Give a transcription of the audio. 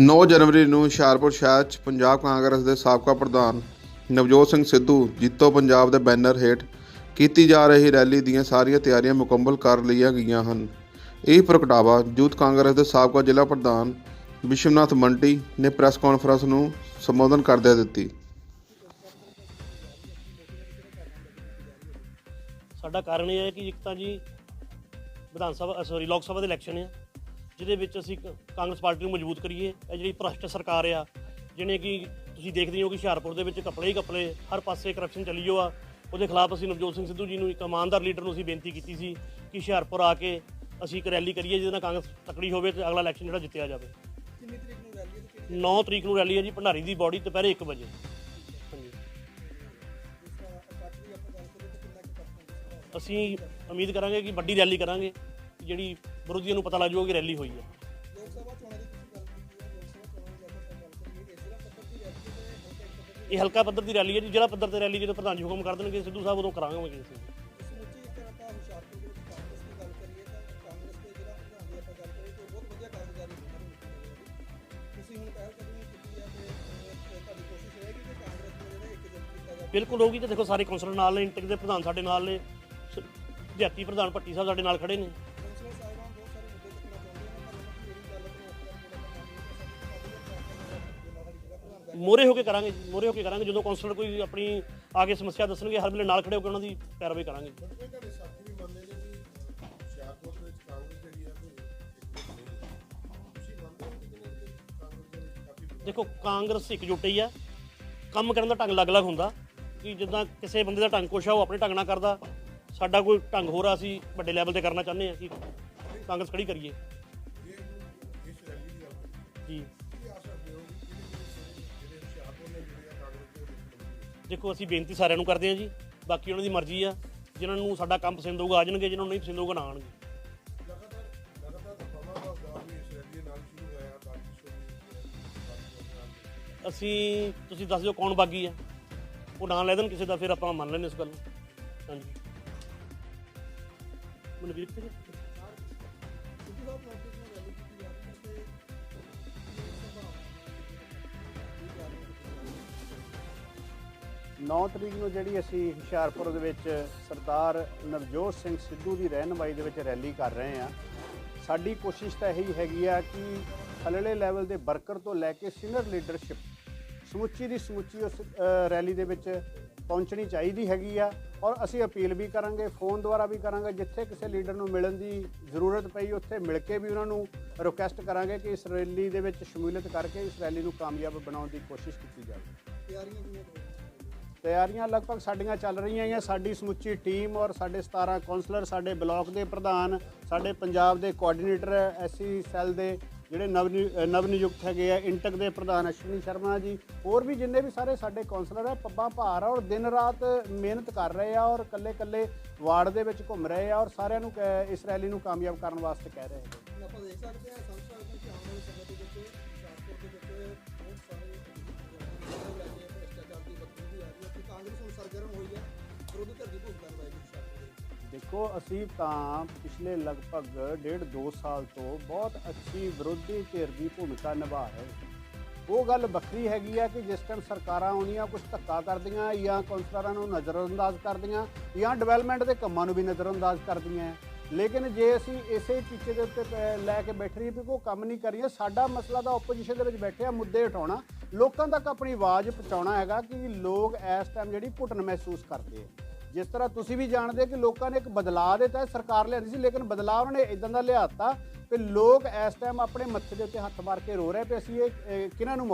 9 ਜਨਵਰੀ ਨੂੰ ਹੁਸ਼ਿਆਰਪੁਰ ਸ਼ਹਿਰ 'ਚ ਪੰਜਾਬ ਕਾਂਗਰਸ ਦੇ ਸਾਬਕਾ ਪ੍ਰਧਾਨ ਨਵਜੋਤ ਸਿੰਘ ਸਿੱਧੂ ਜੀਤੋ ਪੰਜਾਬ ਦੇ ਬੈਨਰ ਹੇਠ ਕੀਤੀ ਜਾ ਰਹੀ ਰੈਲੀ ਦੀਆਂ ਸਾਰੀਆਂ ਤਿਆਰੀਆਂ ਮੁਕੰਮਲ ਕਰ ਲਈਆਂ ਗਈਆਂ ਹਨ। ਇਹ ਪ੍ਰਗਟਾਵਾ ਯੂਥ ਕਾਂਗਰਸ ਦੇ ਸਾਬਕਾ ਜ਼ਿਲ੍ਹਾ ਪ੍ਰਧਾਨ ਵਿਸ਼ਵਨਾਥ ਮੰਟੀ ਨੇ ਪ੍ਰੈਸ ਕਾਨਫਰੰਸ ਨੂੰ ਸੰਬੋਧਨ ਕਰਦਿਆਂ ਦਿੱਤੀ। ਸਾਡਾ ਕਾਰਨ ਇਹ ਹੈ ਕਿ ਇੱਕ ਤਾਂ ਜੀ ਵਿਧਾਨ ਸਭਾ ਸੌਰੀ ਲੋਕ ਸਭਾ ਦੇ ਇਲੈਕਸ਼ਨ ਆ। ਜਿਹਦੇ ਵਿੱਚ ਅਸੀਂ ਕਾਂਗਰਸ ਪਾਰਟੀ ਨੂੰ ਮਜ਼ਬੂਤ ਕਰੀਏ। ਇਹ ਜਿਹੜੀ ਭ੍ਰਸ਼ਟ ਸਰਕਾਰ ਆ ਜਿਹਨੇ ਕਿ ਤੁਸੀਂ ਦੇਖਦੇ ਹੋ ਕਿ ਹੁਸ਼ਿਆਰਪੁਰ ਦੇ ਵਿੱਚ ਕੱਪੜੇ ਹੀ ਕੱਪੜੇ ਹਰ ਪਾਸੇ ਕਰਪਸ਼ਨ ਚੱਲੀ ਜੋ ਆ। ਉਹਦੇ ਖਿਲਾਫ ਅਸੀਂ ਨਵਜੋਤ ਸਿੰਘ ਸਿੱਧੂ ਜੀ ਨੂੰ ਇੱਕ ਇਮਾਨਦਾਰ ਲੀਡਰ ਨੂੰ ਅਸੀਂ ਬੇਨਤੀ ਕੀਤੀ ਸੀ ਕਿ ਹੁਸ਼ਿਆਰਪੁਰ ਆ ਕੇ ਅਸੀਂ ਇੱਕ ਰੈਲੀ ਕਰੀਏ ਜਿਹਦੇ ਨਾਲ ਕਾਂਗਰਸ ਤਕੜੀ ਹੋਵੇ ਤੇ ਅਗਲਾ ਇਲੈਕਸ਼ਨ ਜਿਹੜਾ ਜਿੱਤਿਆ ਜਾਵੇ। ਕਿੰਨੀ ਤਰੀਕ ਨੂੰ ਰੈਲੀ ਹੈ ਤੇ ਕਿਹੜੀ 9 ਤਰੀਕ ਨੂੰ ਰੈਲੀ ਹੈ ਜੀ ਭੰਡਾਰੀ ਦੀ ਬੋਡੀ ਦੁਪਹਿਰੇ 1 ਵਜੇ। ਅਸੀਂ ਉਮੀਦ ਕਰਾਂਗੇ ਕਿ ਵੱਡੀ ਰੈਲੀ ਕਰਾਂਗੇ। ਜਿਹੜੀ ਵਿਰੋਧੀਆਂ ਨੂੰ ਪਤਾ ਲੱਗ ਜਾਊਗਾ ਕਿ ਰੈਲੀ ਹੋਈ ਹੈ। ਲੋਕ ਸਭਾ ਚੋਣਾਂ ਦੀ ਤੁਸੀਂ ਗੱਲ ਕੀਤੀ ਹੈ ਲੋਕ ਸਭਾ ਚੋਣਾਂ ਦੀ ਆਪਾਂ ਗੱਲ ਕਰੀਏ ਇਸ ਜ਼ਿਲ੍ਹਾ ਪੱਧਰ ਦੀ ਰੈਲੀ ਤੇ ਹੁਣ ਤੱਕ ਪੱਧਰ ਦੀ ਇਹ ਹਲਕਾ ਪੱਧਰ ਦੀ ਰੈਲੀ ਹੈ ਜੀ ਜਿਹੜਾ ਪੱਧਰ ਤੇ ਰੈਲੀ ਜਦੋਂ ਪ੍ਰਧਾਨ ਜੀ ਹੁਕਮ ਕਰ ਦੇਣਗੇ, ਸਿੱਧੂ ਸਾਹਿਬ ਉਦੋਂ ਕਰਾਂਗੇ ਅਸੀਂ ਸਮੁੱਚੀ ਇੱਕ ਆਪਾਂ ਹੁਸ਼ਿਆਰਪੁਰ ਦੇ ਵਿੱਚ ਕਾਂਗਰਸ ਦੀ ਗੱਲ ਕਰੀਏ ਤਾਂ ਕਾਂਗਰਸ ਦੇ ਜਿਹੜਾ ਪ੍ਰਧਾਨ ਦੀ ਆਪਾਂ ਗੱਲ ਕਰੀਏ ਤਾਂ ਬਹੁਤ ਵਧੀਆ ਕਾਰਗੁਜ਼ਾਰੀ ਤੁਸੀਂ ਹੁਣ ਪਹਿਲ ਕਦਮੀ ਕੀਤੀ ਹੈ ਤੇ ਤੁਹਾਡੀ ਕੋਸ਼ਿਸ਼ ਰਹੇਗੀ ਕਿ ਕਾਂਗਰਸ ਨੂੰ ਜਿਹੜਾ ਇੱਕ ਜਨ ਕੀਤਾ ਜਾਵੇ ਬਿਲਕੁਲ ਹੋਊਗੀ ਤੇ ਦੇਖੋ ਸਾਰੇ ਕੌਂਸਲਰ ਨਾਲ ਨੇ, ਇੰਟਕ ਦੇ ਪ੍ਰਧਾਨ ਸਾਡੇ ਨਾਲ ਨੇ, ਸ- ਪ੍ਰਧਾਨ ਭੱਟੀ ਸਾਹਿਬ ਸਾਡੇ ਨਾਲ ਖੜੇ ਨੇ। ਮੋਰੇ ਹੋ ਕੇ ਕਰਾਂਗੇ ਮੋਰੇ ਹੋ ਕੇ ਕਰਾਂਗੇ ਜਦੋਂ ਕੌਂਸਲਰ ਕੋਈ ਆਪਣੀ ਆ ਕੇ ਸਮੱਸਿਆ ਦੱਸਣਗੇ ਹਰ ਵੇਲੇ ਨਾਲ ਖੜੇ ਹੋ ਕੇ ਉਹਨਾਂ ਦੀ ਪੈਰਵਾਈ ਕਰਾਂਗੇ। ਹੈ ਹੋ ਦੇਖੋ ਕਾਂਗਰਸ ਇਕਜੁੱਟ ਹੀ ਆ। ਕੰਮ ਕਰਨ ਦਾ ਢੰਗ ਅਲੱਗ-ਅਲੱਗ ਹੁੰਦਾ। ਕਿ ਜਿੱਦਾਂ ਕਿਸੇ ਬੰਦੇ ਦਾ ਢੰਗ ਕੁਛ ਆ ਉਹ ਆਪਣੇ ਢੰਗ ਨਾਲ ਕਰਦਾ। ਸਾਡਾ ਕੋਈ ਢੰਗ ਹੋਰ ਆ ਅਸੀਂ ਵੱਡੇ ਲੈਵਲ ਤੇ ਕਰਨਾ ਚਾਹੁੰਦੇ ਆ ਕਿ ਕਾਂਗਰਸ ਖੜੀ ਕਰੀਏ। ਜੇ। ਦੇਖੋ, ਅਸੀਂ ਬੇਨਤੀ ਸਾਰਿਆਂ ਨੂੰ ਕਰਦੇ ਹਾਂ ਜੀ, ਬਾਕੀ ਉਹਨਾਂ ਦੀ ਮਰਜ਼ੀ ਆ। ਜਿਨ੍ਹਾਂ ਨੂੰ ਸਾਡਾ ਕੰਮ ਪਸੰਦ ਹੋਊਗਾ, ਆ ਜਾਣਗੇ, ਜਿਨ੍ਹਾਂ ਨੂੰ ਨਹੀਂ ਪਸੰਦ ਹੋਊਗਾ, ਨਾ ਆਉਣਗੇ। ਅਸੀਂ, ਤੁਸੀਂ ਦੱਸ ਦਿਓ ਕੌਣ ਬਾਗੀ ਆ। ਉਹ ਨਾਂ ਲੈ ਦੇਣ ਕਿਸੇ ਦਾ, ਫਿਰ ਆਪਾਂ ਮੰਨ ਲੈਂਦੇ ਇਸ ਗੱਲ ਨੂੰ। ਹਾਂਜੀ। ਮਨਵੀਰ ਕਿੱਥੇ 9 ਤਰੀਕ ਨੂੰ ਜਿਹੜੀ ਅਸੀਂ ਹੁਸ਼ਿਆਰਪੁਰ ਦੇ ਵਿੱਚ ਸਰਦਾਰ ਨਵਜੋਤ ਸਿੰਘ ਸਿੱਧੂ ਦੀ ਰਹਿਨਮਾਈ ਦੇ ਵਿੱਚ ਰੈਲੀ ਕਰ ਰਹੇ ਹਾਂ। ਸਾਡੀ ਕੋਸ਼ਿਸ਼ ਤਾਂ ਇਹੀ ਹੈਗੀ ਆ ਕਿ ਥੱਲੜੇ ਲੈਵਲ ਦੇ ਵਰਕਰ ਤੋਂ ਲੈ ਕੇ ਸੀਨੀਅਰ ਲੀਡਰਸ਼ਿਪ ਸਮੁੱਚੀ ਦੀ ਸਮੁੱਚੀ ਉਸ ਰੈਲੀ ਦੇ ਵਿੱਚ ਪਹੁੰਚਣੀ ਚਾਹੀਦੀ ਹੈਗੀ ਆ ਔਰ ਅਸੀਂ ਅਪੀਲ ਵੀ ਕਰਾਂਗੇ, ਫੋਨ ਦੁਆਰਾ ਵੀ ਕਰਾਂਗੇ, ਜਿੱਥੇ ਕਿਸੇ ਲੀਡਰ ਨੂੰ ਮਿਲਣ ਦੀ ਜ਼ਰੂਰਤ ਪਈ, ਉੱਥੇ ਮਿਲ ਕੇ ਵੀ ਉਹਨਾਂ ਨੂੰ ਰਿਕੁਐਸਟ ਕਰਾਂਗੇ ਕਿ ਇਸ ਰੈਲੀ ਦੇ ਵਿੱਚ ਸ਼ਮੂਲੀਅਤ ਕਰਕੇ ਇਸ ਰੈਲੀ ਨੂੰ ਕਾਮਯਾਬ ਬਣਾਉਣ ਦੀ ਕੋਸ਼ਿਸ਼ ਕੀਤੀ ਜਾਵੇ। ਤਿਆਰੀਆਂ ਤਿਆਰੀਆਂ ਲਗਭਗ ਸਾਡੀਆਂ ਚੱਲ ਰਹੀਆਂ ਹੈ ਸਾਡੀ ਸਮੁੱਚੀ ਟੀਮ ਔਰ ਸਾਡੇ 17 ਕਾਉਂਸਲਰ ਸਾਡੇ ਬਲਾਕ ਦੇ ਪ੍ਰਧਾਨ, ਸਾਡੇ ਪੰਜਾਬ ਦੇ ਕੋਆਰਡੀਨੇਟਰ ਐਸਸੀ ਸੈੱਲ ਦੇ ਜਿਹੜੇ ਨਵ ਨਵ ਨਿਯੁਕਤ ਹੈਗੇ ਆ, ਇੰਟਕ ਦੇ ਪ੍ਰਧਾਨ ਅਸ਼ਵਨੀ ਸ਼ਰਮਾ ਜੀ, ਹੋਰ ਵੀ ਜਿੰਨੇ ਵੀ ਸਾਰੇ ਸਾਡੇ ਕਾਉਂਸਲਰ ਆ, ਪੱਬਾਂ ਭਾਰ ਆ ਔਰ ਦਿਨ ਰਾਤ ਮਿਹਨਤ ਕਰ ਰਹੇ ਆ ਔਰ ਕੱਲੇ ਕੱਲੇ ਵਾਰਡ ਦੇ ਵਿੱਚ ਘੁੰਮ ਰਹੇ ਆ ਔਰ ਸਾਰਿਆਂ ਨੂੰ ਕ- ਇਸ ਰੈਲੀ ਨੂੰ ਕਾਮਯਾਬ ਕਰਨ ਵਾਸਤੇ ਕਹਿ ਰਹੇ ਹੈਗੇ ਆਪਾਂ ਦੇਖ ਸਕਦੇ ਹਾਂ ਸਮਝ ਕਿ ਆਉਣ ਵਾਲੇ ਸਮੇਂ ਦੇ ਵਿੱਚ, ਹੁਸ਼ਿਆਰਪੁਰ ਦੇ ਵਿੱਚ ਬਹੁਤ ਸਾਰੇ ਦੀ ਰਹੀ ਹੈ ਕਿ ਕਾਂਗਰਸ ਹੁਣ ਸਰਗਰਮ ਹੋਈ ਹੈ ਵਿਰੋਧੀ ਧਿਰ ਦੀ ਭੂਮਿਕਾ ਨਿਭਾਏਗੀ ਦੇਖੋ ਅਸੀਂ ਤਾਂ ਪਿਛਲੇ ਲਗਭਗ ਡੇਢ 2 ਸਾਲ ਤੋਂ ਬਹੁਤ ਅੱਛੀ ਵਿਰੋਧੀ ਧਿਰ ਦੀ ਭੂਮਿਕਾ ਨਿਭਾ ਰਹੇ ਉਹ ਗੱਲ ਵੱਖਰੀ ਹੈਗੀ ਆ ਕਿ ਜਿਸ ਟਾਈਮ ਸਰਕਾਰਾਂ ਆਉਂਦੀਆਂ ਕੁਝ ਧੱਕਾ ਕਰਦੀਆਂ ਜਾਂ ਕੌਂਸਲਰਾਂ ਨੂੰ ਨਜ਼ਰਅੰਦਾਜ਼ ਕਰਦੀਆਂ ਜਾਂ ਡਿਵੈਲਪਮੈਂਟ ਦੇ ਕੰਮਾਂ ਨੂੰ ਵੀ ਨਜ਼ਰਅੰਦਾਜ਼ ਕਰਦੀਆਂ ਲੇਕਿਨ ਜੇ ਅਸੀਂ ਇਸੇ ਟੀਚੇ ਦੇ ਉੱਤੇ ਪੈ- ਲੈ ਕੇ ਬੈਠ ਰਹੀ ਵੀ ਕੋਈ ਕੰਮ ਨਹੀਂ ਕਰੀਏ, ਸਾਡਾ ਮਸਲਾ ਤਾਂ ਆਪੋਜੀਸ਼ਨ ਦੇ ਵਿੱਚ ਬੈਠੇ ਆ ਮੁੱਦੇ ਉਠਾਉਣਾ ਲੋਕਾਂ ਤੱਕ ਆਪਣੀ ਆਵਾਜ਼ ਪਹੁੰਚਾਉਣਾ ਹੈਗਾ ਕਿ ਲੋਕ ਇਸ ਟਾਈਮ ਜਿਹੜੀ ਘੁੱਟਣ ਮਹਿਸੂਸ ਕਰਦੇ ਆ। ਜਿਸ ਤਰ੍ਹਾਂ ਤੁਸੀਂ ਵੀ ਜਾਣਦੇ ਕਿ ਲੋਕਾਂ ਨੇ ਇੱਕ ਬਦਲਾਅ ਦੇ ਤਹਿਤ ਸਰਕਾਰ ਲਿਆਂਦੀ ਸੀ, ਲੇਕਿਨ ਬਦਲਾਅ ਉਹਨਾਂ ਨੇ ਇਦਾਂ ਦਾ ਲਿਆਤਾ ਕਿ ਲੋਕ ਇਸ ਟਾਈਮ ਆਪਣੇ ਮੱਥੇ ਦੇ ਉੱਤੇ ਹੱਥ ਮਾਰ ਕੇ ਰੋ ਰਹੇ ਪਏ ਅਸੀਂ ਇਹ ਇਹ ਕਿਹਨਾਂ ਨੂੰ